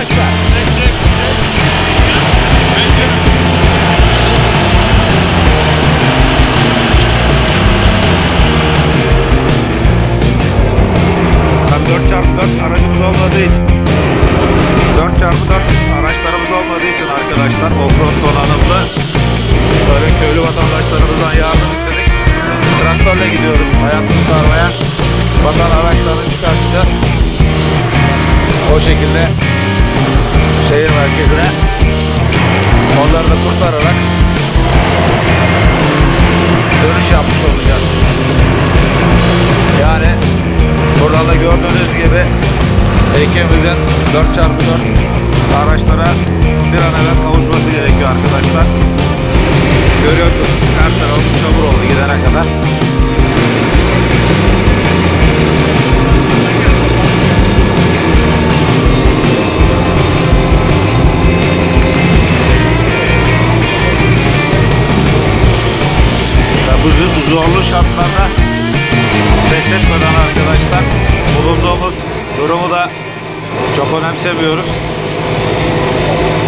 arkadaşlar. Ben 4x4 aracımız olmadığı için 4x4 araçlarımız olmadığı için arkadaşlar offroad donanımlı böyle köylü vatandaşlarımızdan yardım istedik. Traktörle gidiyoruz hayatımızı armaya. Bakan araçlarını çıkartacağız. O şekilde şehir merkezine onları da kurtararak dönüş yapmış olacağız. Yani buradan da gördüğünüz gibi ekibimizin 4x4 araçlara bir an evvel kavuşması gerekiyor arkadaşlar. Görüyorsunuz her taraf çamur oldu gidene kadar. Şartlarda pes etmeden arkadaşlar bulunduğumuz durumu da çok önemsemiyoruz.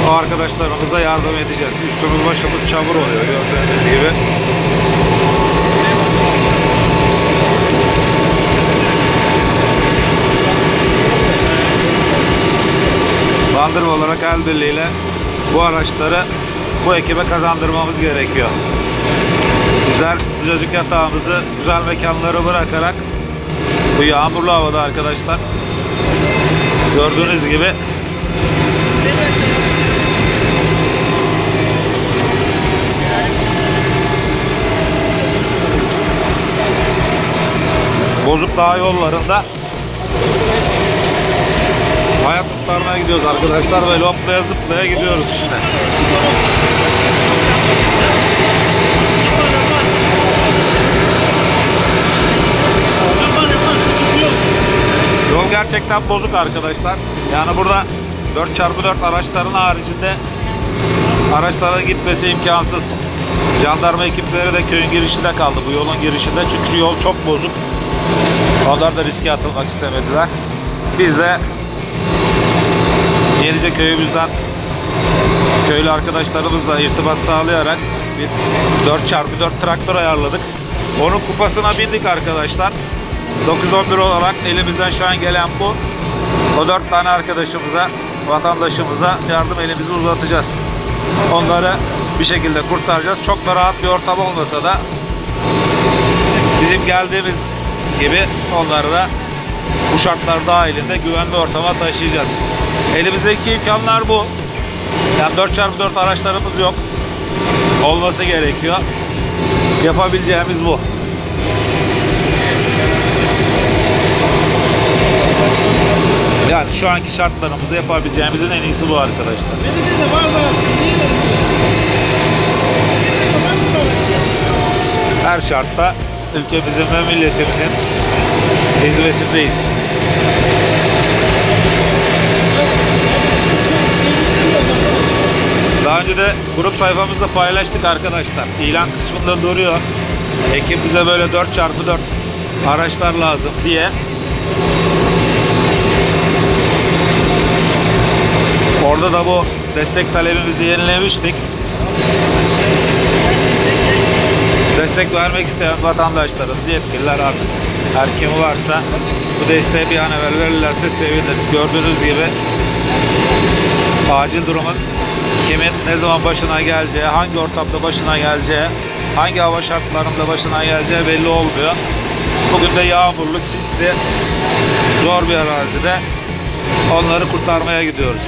O arkadaşlarımıza yardım edeceğiz. Üstümüz başımız çamur oluyor gördüğünüz gibi. Bandırma olarak el birliğiyle bu araçları bu ekibe kazandırmamız gerekiyor. Bizler sıcacık yatağımızı güzel mekanlara bırakarak bu yağmurlu havada arkadaşlar gördüğünüz gibi Bozuk Dağ yollarında hayat kurtarmaya gidiyoruz arkadaşlar. Böyle hoplaya zıplaya gidiyoruz işte. Yol gerçekten bozuk arkadaşlar. Yani burada 4x4 araçların haricinde araçların gitmesi imkansız. Jandarma ekipleri de köyün girişinde kaldı bu yolun girişinde çünkü yol çok bozuk. Onlar da riske atılmak istemediler. Biz de Yenice köyümüzden köylü arkadaşlarımızla irtibat sağlayarak bir 4x4 traktör ayarladık. Onun kupasına bindik arkadaşlar. 911 olarak elimizden şu an gelen bu. O 4 tane arkadaşımıza, vatandaşımıza yardım elimizi uzatacağız. Onları bir şekilde kurtaracağız. Çok da rahat bir ortam olmasa da bizim geldiğimiz gibi onları da bu şartlar dahilinde güvenli ortama taşıyacağız. Elimizdeki imkanlar bu. Yani 4x4 araçlarımız yok. Olması gerekiyor. Yapabileceğimiz bu. Yani şu anki şartlarımızda yapabileceğimizin en iyisi bu arkadaşlar. Her şartta ülkemizin ve milletimizin hizmetindeyiz. Daha önce de grup sayfamızda paylaştık arkadaşlar. İlan kısmında duruyor. Ekip bize böyle 4x4 araçlar lazım diye. Orada da bu destek talebimizi yenilemiştik. Destek vermek isteyen vatandaşlarımız, yetkililer artık her kimi varsa bu desteği bir an evvel verirlerse seviniriz. Gördüğünüz gibi acil durumun kimin ne zaman başına geleceği, hangi ortamda başına geleceği, hangi hava şartlarında başına geleceği belli olmuyor. Bugün de yağmurlu, sisli, zor bir arazide onları kurtarmaya gidiyoruz.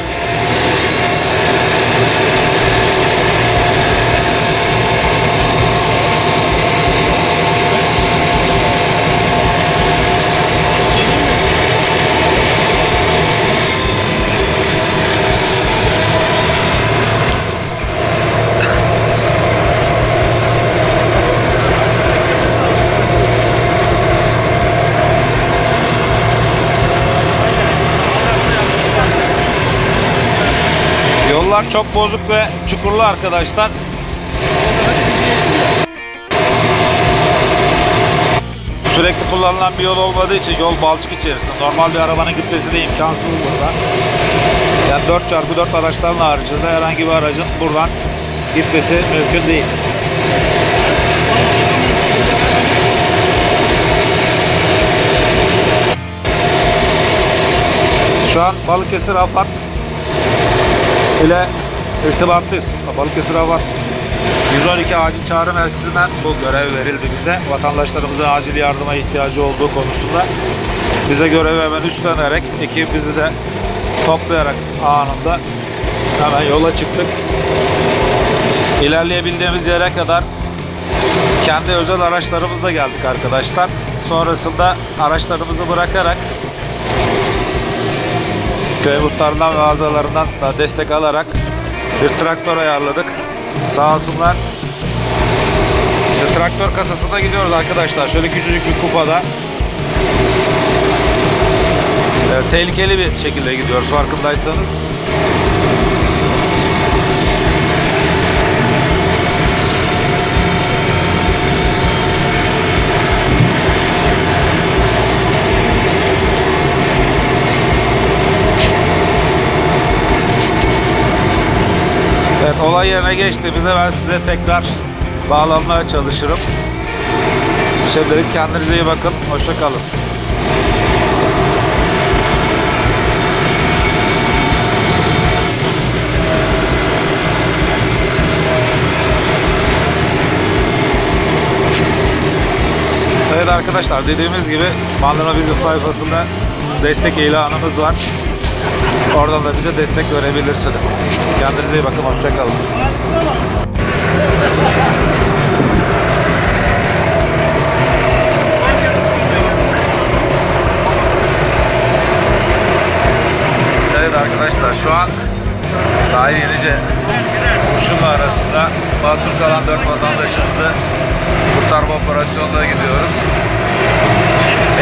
Yollar çok bozuk ve çukurlu arkadaşlar. Sürekli kullanılan bir yol olmadığı için yol balçık içerisinde. Normal bir arabanın gitmesi de imkansız burada. Yani 4x4 araçların haricinde herhangi bir aracın buradan gitmesi mümkün değil. Şu an Balıkesir Afat ile irtibatlıyız. Balıkesir Afat 112 acil çağrı merkezinden bu görev verildi bize. Vatandaşlarımızın acil yardıma ihtiyacı olduğu konusunda bize görevi hemen üstlenerek ekibimizi de toplayarak anında hemen yola çıktık. İlerleyebildiğimiz yere kadar kendi özel araçlarımızla geldik arkadaşlar. Sonrasında araçlarımızı bırakarak köy muhtarından ve azalarından da destek alarak bir traktör ayarladık. Sağ olsunlar. İşte traktör kasasında gidiyoruz arkadaşlar. Şöyle küçücük bir kupada. Evet, tehlikeli bir şekilde gidiyoruz farkındaysanız. Olay yerine geçtiğimizde ben size tekrar bağlanmaya çalışırım. Şimdilik kendinize iyi bakın. Hoşça kalın. Evet arkadaşlar dediğimiz gibi Bandırma Bizi sayfasında destek ilanımız var. Oradan da bize destek verebilirsiniz. Kendinize iyi bakın. Hoşçakalın. Evet arkadaşlar şu an sahil yenice Kurşunlu arasında mahsur kalan 4 vatandaşımızı kurtarma operasyonuna gidiyoruz.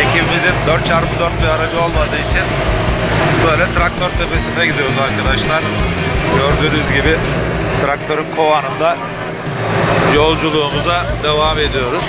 Ekibimizin 4x4 bir aracı olmadığı için böyle traktör tepesinde gidiyoruz arkadaşlar. Gördüğünüz gibi traktörün kovanında yolculuğumuza devam ediyoruz.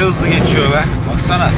Hızlı geçiyor be. Baksana.